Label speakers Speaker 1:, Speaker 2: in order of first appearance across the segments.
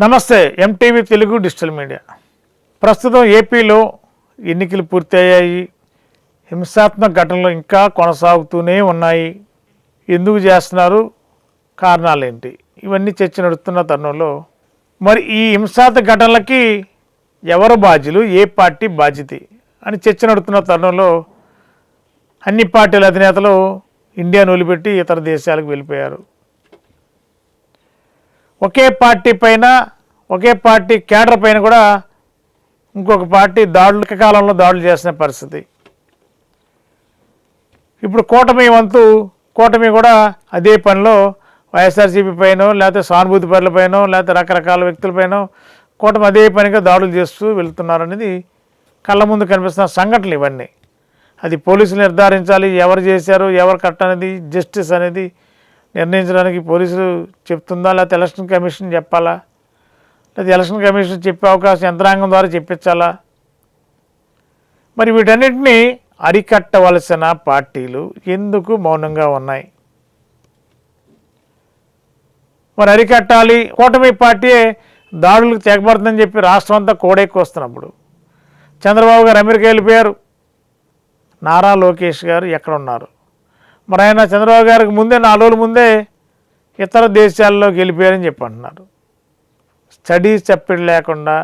Speaker 1: నమస్తే MTV Telugu digital media. ప్రస్తుతం ఏపీలో ఎన్నికలు పూర్తయ్యాయి. హింసాత్మక ఘటనలు ఇంకా కొనసాగుతూనే ఉన్నాయి. ఎందుకు చేస్తున్నారు? కారణాలు ఏంటి ఇవన్నీ చర్చ నడుస్తున్న తరుణంలో మరి ఈ హింసాత్మక ఘటనలకి ఎవరు బాధ్యులు? ఏ పార్టీ బాధ్యత? అని చర్చ నడుస్తున్న తరుణంలో అన్ని పార్టీల అధినేతలు ఇండియాను వదిలిపెట్టి ఇతర దేశాలకు వెళ్ళిపోయారు. ఒకే పార్టీ పైన ఒకే పార్టీ కేడర్ పైన కూడా ఇంకొక పార్టీ దాడులు కాలంలో దాడులు చేసిన పరిస్థితి. ఇప్పుడు కూటమి వంతు కూటమి కూడా అదే పనిలో వైఎస్ఆర్సీపీ పైన లేకపోతే సానుభూతి పనుల పైన లేకపోతే రకరకాల వ్యక్తులపైన కూటమి అదే పనిగా దాడులు చేస్తూ వెళ్తున్నారనేది కళ్ళ ముందు కనిపిస్తున్న సంఘటనలు ఇవన్నీ. అది పోలీసులు నిర్ధారించాలి ఎవరు చేశారు ఎవరు కట్ట అనేది జస్టిస్ అనేది నిర్ణయించడానికి పోలీసులు చెప్తుందా? లేకపోతే ఎలక్షన్ కమిషన్ చెప్పాలా? లేదా ఎలక్షన్ కమిషన్ చెప్పే అవకాశం యంత్రాంగం ద్వారా చెప్పించాలా? మరి వీటన్నిటిని అరికట్టవలసిన పార్టీలు ఎందుకు మౌనంగా ఉన్నాయి? మరి అరికట్టాలి. కూటమి పార్టీ దాడులకు తెగబడుతుందని చెప్పి రాష్ట్రం అంతా కోడెక్కొస్తున్నప్పుడు చంద్రబాబు గారు అమెరికా వెళ్ళిపోయారు. నారా లోకేష్ గారు ఎక్కడ ఉన్నారు మరి ఆయన చంద్రబాబు గారికి ముందే నాలుగు రోజుల ముందే ఇతర దేశాల్లోకి వెళ్ళిపోయారని చెప్పి అంటున్నారు. స్టడీస్ చెప్పడం లేకుండా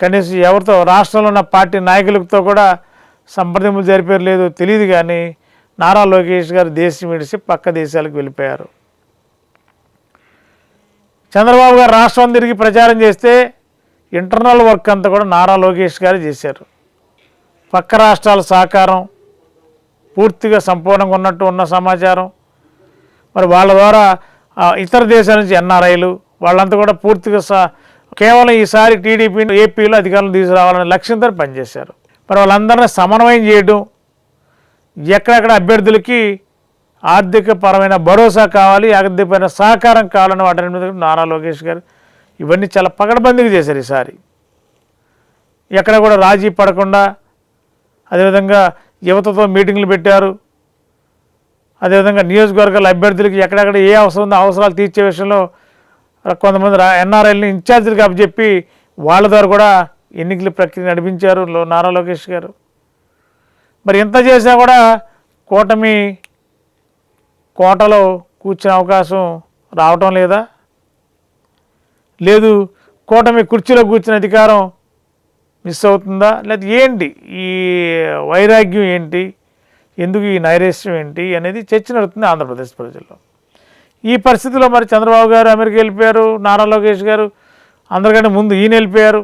Speaker 1: కనీసం ఎవరితో రాష్ట్రంలో ఉన్న పార్టీ నాయకులతో కూడా సంప్రదింపులు జరిపారు లేదు తెలియదు కానీ నారా లోకేష్ గారు దేశం విడిచి పక్క దేశాలకు వెళ్ళిపోయారు. చంద్రబాబు గారు రాష్ట్రం తిరిగి ప్రచారం చేస్తే ఇంటర్నల్ వర్క్ అంతా కూడా నారా లోకేష్ గారు చేశారు. పక్క రాష్ట్రాల సహకారం పూర్తిగా సంపూర్ణంగా ఉన్నట్టు ఉన్న సమాచారం. మరి వాళ్ళ ద్వారా ఇతర దేశాల నుంచి ఎన్ఆర్ఐలు వాళ్ళంతా కూడా పూర్తిగా సా కేవలం ఈసారి టీడీపీని ఏపీలో అధికారులు తీసుకురావాలనే లక్ష్యంతో పనిచేశారు. మరి వాళ్ళందరినీ సమన్వయం చేయడం ఎక్కడెక్కడ అభ్యర్థులకి ఆర్థిక పరమైన భరోసా కావాలి ఆర్థికపరమైన సహకారం కావాలని వాటి మీద నారా లోకేష్ గారు ఇవన్నీ చాలా పకడ్బందీగా చేశారు ఈసారి. ఎక్కడ కూడా రాజీ పడకుండా అదేవిధంగా యువతతో మీటింగ్లు పెట్టారు. అదేవిధంగా నియోజకవర్గాల అభ్యర్థులకి ఎక్కడెక్కడ ఏ అవసరం ఉందో అవసరాలు తీర్చే విషయంలో కొంతమంది రా ఎన్ఆర్ఐల్ని ఇన్ఛార్జీలుగా అప్పచెప్పి వాళ్ళ ద్వారా కూడా ఎన్నికల ప్రక్రియ నడిపించారు లో- నారా లోకేష్ గారు. మరి ఇంత చేసినా కూడా కూటమి కోటలో కూర్చునే అవకాశం రావటం లేదా? లేదు కూటమి కుర్చీలో కూర్చునే అధికారం మిస్ అవుతుందా? లేదా ఏంటి? ఈ వైరాగ్యం ఏంటి? ఎందుకు ఈ నైరేష్యం ఏంటి? అనేది చర్చ నడుస్తుంది ఆంధ్రప్రదేశ్ ప్రజల్లో. ఈ పరిస్థితిలో మరి చంద్రబాబు గారు అమెరికా వెళ్ళిపోయారు నారా లోకేష్ గారు అందరికంటే ముందు ఈయన వెళ్ళిపోయారు.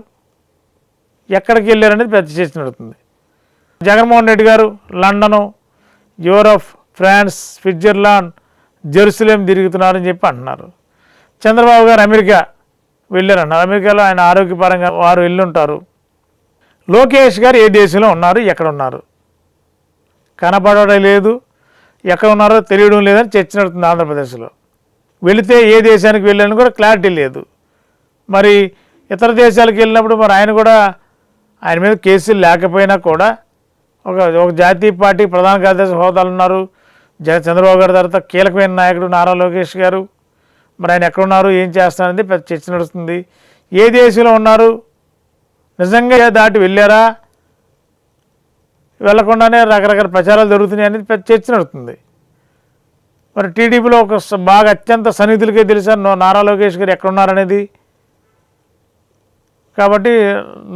Speaker 1: ఎక్కడికి వెళ్ళారు అనేది పెద్ద చర్చ నడుతుంది జగన్మోహన్ రెడ్డి గారు London Europe France Switzerland Jerusalem తిరుగుతున్నారని చెప్పి అంటున్నారు. చంద్రబాబు గారు అమెరికా వెళ్ళారన్నారు. అమెరికాలో ఆయన ఆరోగ్యపరంగా వారు వెళ్ళుంటారు. లోకేష్ గారు ఏ దేశంలో ఉన్నారు? ఎక్కడ ఉన్నారు? కనపడడం లేదు. ఎక్కడ ఉన్నారో తెలియడం లేదని చర్చ నడుతుంది ఆంధ్రప్రదేశ్లో. వెళితే ఏ దేశానికి వెళ్ళాలని కూడా క్లారిటీ లేదు. మరి ఇతర దేశాలకు వెళ్ళినప్పుడు మరి ఆయన కూడా ఆయన మీద కేసులు లేకపోయినా కూడా ఒక ఒక జాతీయ పార్టీ ప్రధాన కార్యదర్శి హోదాలు ఉన్నారు. జగ చంద్రబాబు గారి తర్వాత కీలకమైన నాయకుడు నారా లోకేష్ గారు. మరి ఆయన ఎక్కడున్నారు ఏం చేస్తారనేది పెద్ద చర్చ నడుస్తుంది. ఏ దేశంలో ఉన్నారు? నిజంగా దాటి వెళ్ళారా? వెళ్ళకుండానే రకరకాల ప్రచారాలు జరుగుతున్నాయి అనేది చర్చ నడుస్తుంది మరి టీడీపీలో ఒక బాగా అత్యంత సన్నిధులకే తెలుసా నారా లోకేష్ గారు ఎక్కడున్నారనేది? కాబట్టి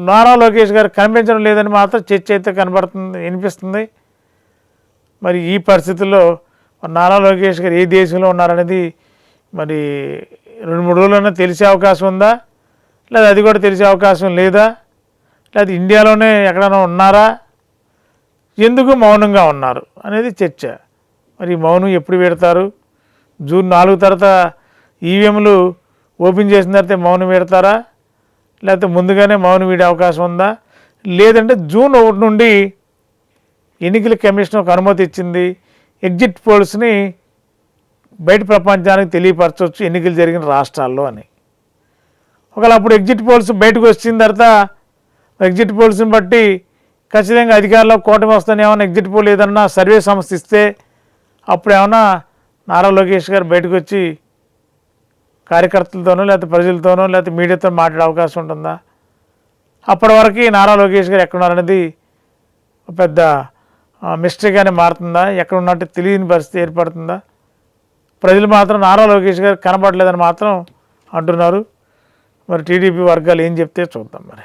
Speaker 1: నారా లోకేష్ గారు కనిపించడం లేదని మాత్రం చర్చ అయితే కనబడుతుంది వినిపిస్తుంది. మరి ఈ పరిస్థితుల్లో నారా లోకేష్ గారు ఏ దేశంలో ఉన్నారనేది మరి రెండు మూడు రోజులైనా తెలిసే అవకాశం ఉందా? లేదా అది కూడా తెలిసే అవకాశం లేదా? లేదా ఇండియాలోనే ఎక్కడైనా ఉన్నారా? ఎందుకు మౌనంగా ఉన్నారు? అనేది చర్చ. మరి మౌనం ఎప్పుడు పెడతారు? జూన్ నాలుగు తర్వాత ఈవీఎంలు ఓపెన్ చేసిన తర్వాత మౌనం పెడతారా? లేకపోతే ముందుగానే మౌనం వీడే అవకాశం ఉందా? లేదంటే జూన్ ఒకటి నుండి ఎన్నికల కమిషన్ ఒక అనుమతి ఇచ్చింది. ఎగ్జిట్ పోల్స్ని బయట ప్రపంచానికి తెలియపరచవచ్చు ఎన్నికలు జరిగిన రాష్ట్రాల్లో అని. ఒకవేళ అప్పుడు ఎగ్జిట్ పోల్స్ బయటకు వచ్చిన తర్వాత ఎగ్జిట్ పోల్స్ని బట్టి ఖచ్చితంగా అధికారంలో కూటమి వస్తుందని ఏమైనా ఎగ్జిట్ పోల్ ఏదన్నా సర్వే సంస్థ ఇస్తే అప్పుడు ఏమైనా నారా లోకేష్ గారు బయటకు వచ్చి కార్యకర్తలతోనో లేకపోతే ప్రజలతోనో లేకపోతే మీడియాతో మాట్లాడే అవకాశం ఉంటుందా? అప్పటి వరకు నారా లోకేష్ గారు ఎక్కడున్నారనేది పెద్ద మిస్టేక్గానే మారుతుందా? ఎక్కడ ఉన్నట్టు తెలియని పరిస్థితి ఏర్పడుతుందా? ప్రజలు మాత్రం నారా లోకేష్ గారు కనబడలేదని మాత్రం అంటున్నారు. మరి టీడీపీ వర్గాలు ఏం చెప్తే చూద్దాం మరి.